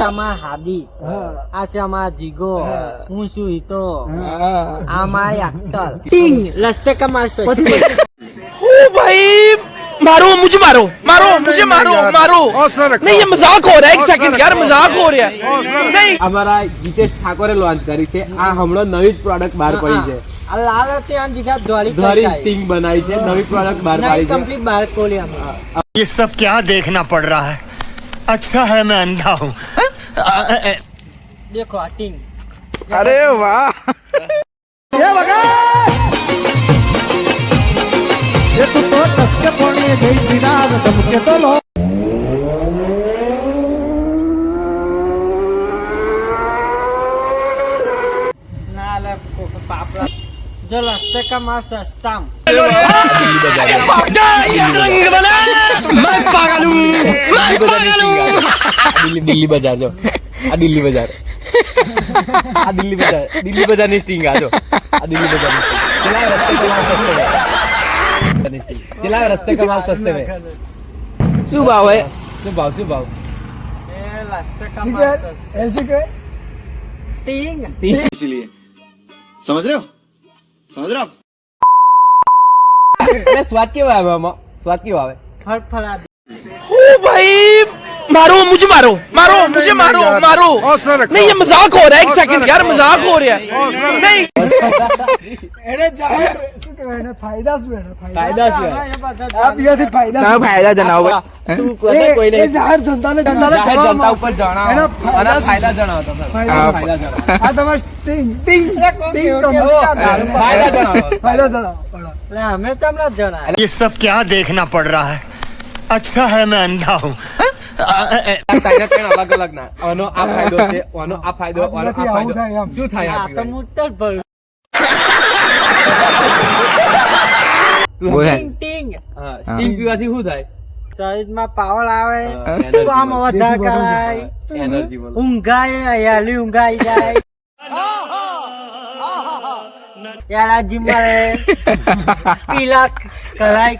છે અમારા હાદી આ છે અમારા જીગો હું છું હિતો આ મારા એક્ટર ટીંગ રસ્તે કમાલ ओ भाई मारो मुझे मारो मारो मुझे मारो मारो नहीं ये मजाक हो रहा है एक सेकंड यार मजाक हो रहा है नहीं અમારા ગીતેશ ઠાકોરે લોન્ચ કરી છે આ હમણાં નવી જ પ્રોડક્ટ બહાર પડી છે આ લાલ હતી આ જીગા ધોળી ઘરી સ્ટિંગ બનાવી છે નવી પ્રોડક્ટ બહાર પાડી છે કમ્પ્લીટ બાર ખોલી અમે ये सब क्या देखना पड़ रहा है अच्छा है मैं अंधा हूँ દેખો આ ટીંગ अरे वाह ના લે પાપડા જો રસ્તે કમાલ સસ્તામ मैं पागल हूँ मैं पागल हूँ દિલ્હી દિલ્હી બજાર જો આ દિલ્હી બજાર આ દિલ્હી બજાર દિલ્હી બજારની સ્ટિંગ આ જો આ દિલ્હી બજારની સ્ટિંગ ચલા રસ્તે કમાલ સસ્તે में ચલા રસ્તે કમાલ સસ્તે में શું ભાવ હે શું ભાવ શું ભાવ ટીંગ इसीलिए समझ रहे हो समझ रहे हो आप એટલે સ્વાદ કેવો આવે આમાં સ્વાદ કેવો આવે ફરફરા ओ भाई मारो मुझे मारो। मारो मुझे मारो मारो। नहीं ये मज़ाक हो रहा है एक सेकंड यार मज़ाक हो रहा है। नहीं। फ़ायदा जनाओ ये सब क्या देखना पड़ रहा है? अच्छा है मैं अंधा हूँ? તારા ત્રણ અલગ અલગ ના આનો આ ફાયદો છે આનો આ ફાયદો આનો આ ફાયદો શું થાય આ આ તો પીવાથી? મુત્તર ભરું તું બોલ. સમજ? ટીંગ હા, સ્ટિંગ પીવાથી શું થાય શરીરમાં પાવર આવે કામ વધારે કરાય એનર્જી ઊંઘાય હયાલી ઊંઘાઈ જાય યારાજી મળે પીલા કરાય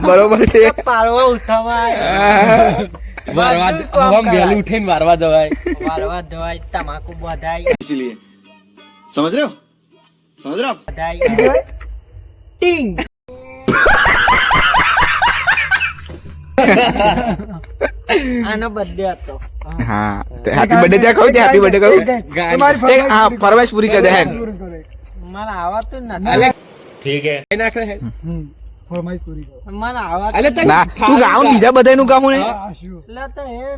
બરોબર છે પારવા ઉઠવાય વારવા જ- કામ આમ વહેલું કરાય. ઉઠીને વારવા જવાય વારવા ધોવાય તમાકુ બધાય इसीलिए समझ रहे हो समझ रहे हो आप બધાય ટીંગ આનો બર્થડે હતો હા હેપી બર્થડે ત્યાં કહું હેપી બર્થડે કહું તે હા ફરમાઈશ પૂરી કરી દે હેડ મને આવતું નથી કઈ નાખે હે? ના બીજા બધાનું ગાઉં ને એટલે તો એ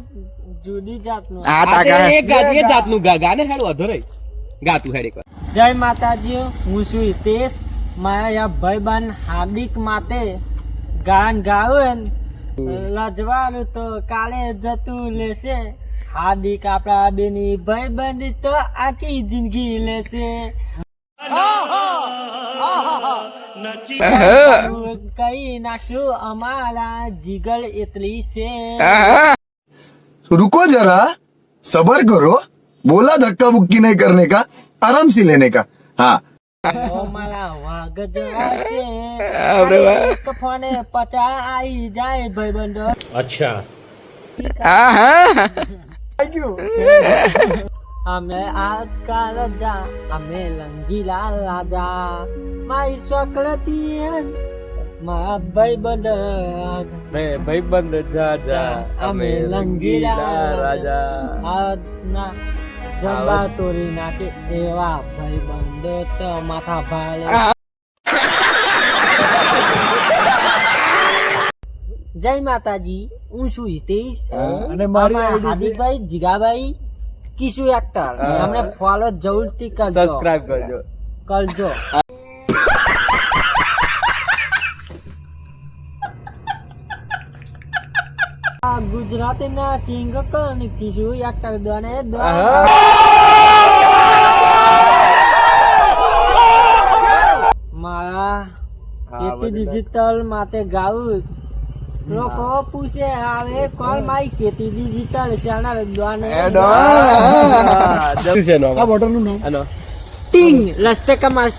જુદી જાતનું. આ તા તે ગા એક ગા- એ જાતનું ગા. ગાને હેડ વાંધો નહીં ગા હેડ એકવાર. જય માતાજી હું છું હિતેશ. મારા ભાઈબંધ હાર્દિક માટે ગાન ગાવું લજવાનું તો કાલે જતું લેશે. હાર્દિક આપણા બેની ભાઈબંધ તો આખી જિંદગી લેશે. કઈ નાખશું અમારા જીગર એટલી છે रुको जरा सबर करो बोला धक्का बुक्की नहीं करने का आराम से लेने का हाँ અમારા ભાઈબંધો અમે આજકાલ જા અમે લંગીલા રાજા. મારી સોકળતી મા ભાઈ બંધ બે ભાઈબંધ જા જા અમે લંગીલા રાજા. આજના જંબા તોડી નાખે એવા ભાઈ બંધો તો માથા ભાળે જય માતાજી હું છું હિતેશ. અને મારી હાર્દિકભાઈ જીગાભાઈ કિશુ એક્ટર અમને ફોલો જરૂરથી કરજો સબસ્ક્રાઇબ કરજો કરજો ગુજરાતી ગુજરાતીના કિંગ કોણ કિશુ એક્ટર દોને મારા ડિજિટલ માટે ગાવું. લોકો પૂછે આવે કોણ મારી કેટી ડિજિટલ ચેનલ દોને શું છે નામ? આનો ટીંગ રસ્તે કમાલ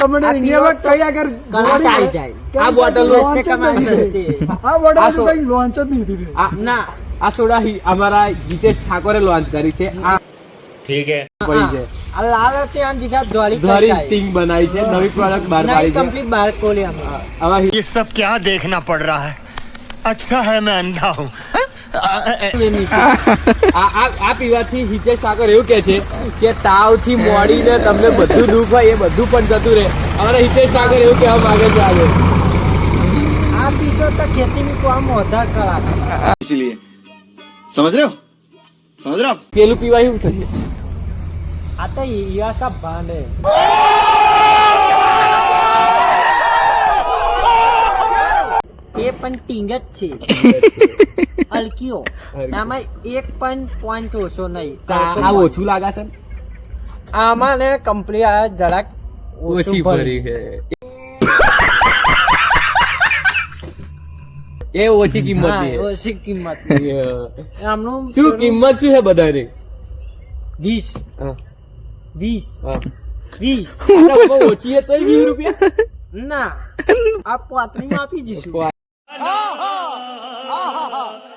તમને આ ઇન્ડિયામાં પીવો કઈ આગળ કણાટ જોડી આવી જાય. કઈ આ બોટલ launch રસ્તે જ કમાઈ નહીં સસ્તી. થઈ. આ બોટલ આ સો- કઈ launch જ નહીં થઈ. આ ના આ સોડા હિ- અમારા હિતેશ ઠાકોરે લોન્ચ કરી છે આ ठीक है પડી છે આ લાલ હતી આમ જીગા ધોળી ઘરી કરતા સ્ટિંગ બનાવી છે નવી પ્રોડક્ટ બહાર નહીં પાડી છે કમ્પ્લીટ બહાર ખોલી અમે આવા હિ- ये सब क्या देखना पड़ रहा है अच्छा है मैं अंधा हूँ આ આ- આ પીવાથી હિતેશ ઠાકોર એવું કે છે કે તાવ થી મોડીને તમને બધું દુઃખ હોય એ બધું પણ જતું રહે અમારા હિતેશ ઠાકોર એવું કહેવા માંગે છે આગળ આ પીસો તો ખેતી ની કામ વધારે કરા इसीलिए समझ रहे हो समझ रहे हो आप પેલું પીવા એવું થશે આ તો ઈયા સબ ભાને એ પણ ટીંગ જ છે. અલકીઓ. આમાં એક પણ પોઈન્ટ ઓછો નહીં. આ ઓછું લાગે છે? આમાં ને કંપની આ જરાક ઓછી ભરી છે. એ ઓછી કિંમત ઓછી કિંમત. આમનું શું કિંમત શું છે બધાની? વીસ. હા. વીસ. વીસ. તો ઓછી છે વીસ રૂપિયા. ના. આ પાતળી આપી જઈશું.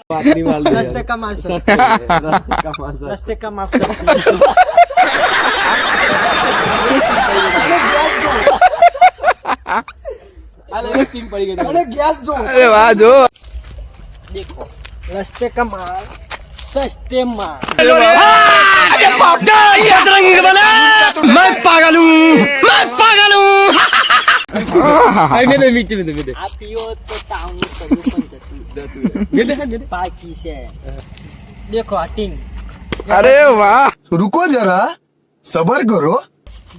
પાતળી માલ દસ ટકા. છે. દસ ટકા માલ સસ્તી. દસ ટકા માફ કરજો. આ લઈને સ્ટીમ પડી ગઈ અને ગેસ જો देखो रस्ते का माल सस्ते माल આ મેં તો મીઠી મેં તો મેં તો. આ પીઓ તો તાવનું પ્રદૂષણ જતું મેં તો, મેં તો. બાકી છે દેખો આ ટીંગ रुको जरा सबर करो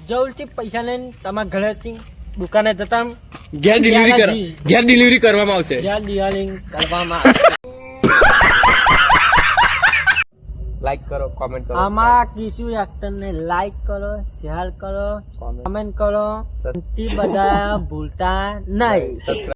જવળથી પૈસા લઈને તમારા ઘરેથી દુકાને જતા ઘેર ડિલિવરી કર ત્યાંના ઘેર ડિલિવરી કરવામાં આવશે જ્યાં દિવાળી કરવામાં આવે. Like કરો કોમેન્ટ કરો. અમારા કિશુ એક્ટર ને લાઈક કરો શેર કરો કમેન્ટ કરો. બધા ભૂલતા નહીં.